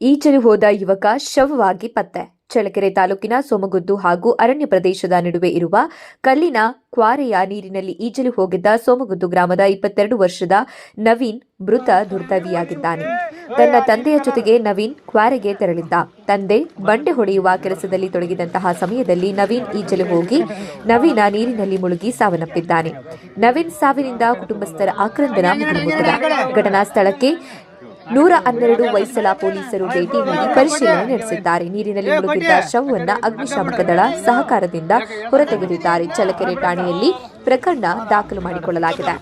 ಈಜಲು ಹೋದ ಯುವಕ ಶವವಾಗಿ ಪತ್ತೆ. ಚಳ್ಳಕೆರೆ ತಾಲೂಕಿನ ಸೋಮಗುದ್ದು ಹಾಗೂ ಅರಣ್ಯ ಪ್ರದೇಶದ ನಡುವೆ ಇರುವ ಕಲ್ಲಿನ ಕ್ವಾರೆಯ ನೀರಿನಲ್ಲಿ ಈಜಲು ಹೋಗಿದ್ದ ಸೋಮಗುದ್ದು ಗ್ರಾಮದ ಇಪ್ಪತ್ತೆರಡು ವರ್ಷದ ನವೀನ್ ಮೃತ ದುರ್ದವಿಯಾಗಿದ್ದಾನೆ. ತನ್ನ ತಂದೆಯ ಜೊತೆಗೆ ನವೀನ್ ಕ್ವಾರೆಗೆ ತೆರಳಿದ್ದ. ತಂದೆ ಬಂಡೆ ಹೊಡೆಯುವ ಕೆಲಸದಲ್ಲಿ ತೊಡಗಿದಂತಹ ಸಮಯದಲ್ಲಿ ನವೀನ್ ಈಜಲು ಹೋಗಿ ನವೀನ ನೀರಿನಲ್ಲಿ ಮುಳುಗಿ ಸಾವನ್ನಪ್ಪಿದ್ದಾನೆ. ನವೀನ್ ಸಾವಿನಿಂದ ಕುಟುಂಬಸ್ಥರ ಆಕ್ರಂದನ ಘಟನಾ ಸ್ಥಳಕ್ಕೆ ನೂರ ಹನ್ನೆರಡು ವೈಸಲ ಪೊಲೀಸರು ಭೇಟಿ ನೀಡಿ ಪರಿಶೀಲನೆ ನಡೆಸಿದ್ದಾರೆ. ನೀರಿನಲ್ಲಿ ಮುಳುಗಿದ್ದ ಶವವನ್ನು ಅಗ್ನಿಶಾಮಕ ದಳ ಸಹಕಾರದಿಂದ ಹೊರತೆಗೆದಿದ್ದಾರೆ. ಚಲಕೆರೆ ಠಾಣೆಯಲ್ಲಿ ಪ್ರಕರಣ ದಾಖಲು ಮಾಡಿಕೊಳ್ಳಲಾಗಿದೆ.